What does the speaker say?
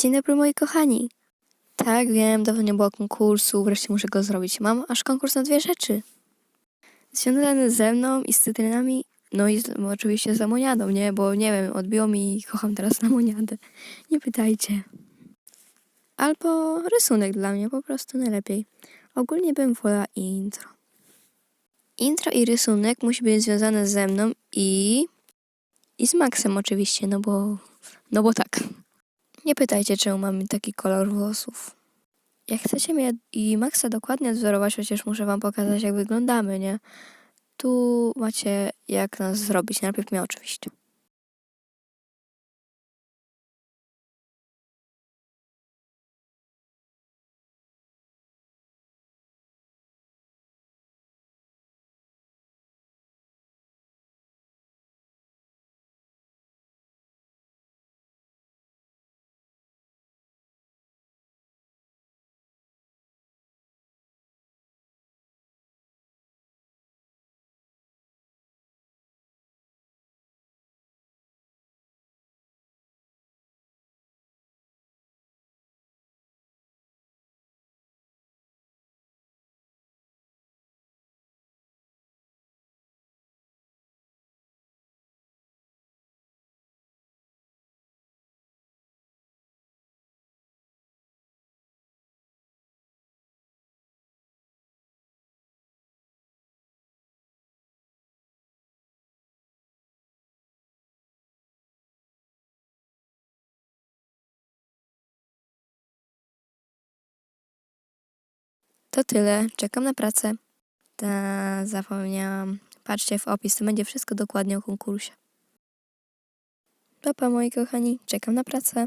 Dzień dobry moi kochani. Tak, wiem, dawno nie było konkursu, wreszcie muszę go zrobić. Mam aż konkurs na dwie rzeczy. Związany ze mną i z cytrynami, no i z, oczywiście z lemoniadą, nie? Bo nie wiem, odbiło mi i kocham teraz lemoniadę. Nie pytajcie. Albo rysunek dla mnie, po prostu najlepiej. Ogólnie bym wolała intro. Intro i rysunek musi być związane ze mną i... I z Maxem oczywiście, no bo... No bo tak. Nie pytajcie, czemu mamy taki kolor włosów. Jak chcecie mnie i Maxa dokładnie odwzorować, chociaż muszę wam pokazać, jak wyglądamy, nie? Tu macie jak nas zrobić. Najpierw mnie oczywiście. To tyle. Czekam na pracę. Ta, zapomniałam. Patrzcie w opis, to będzie wszystko dokładnie o konkursie. Papa, moi kochani, czekam na pracę.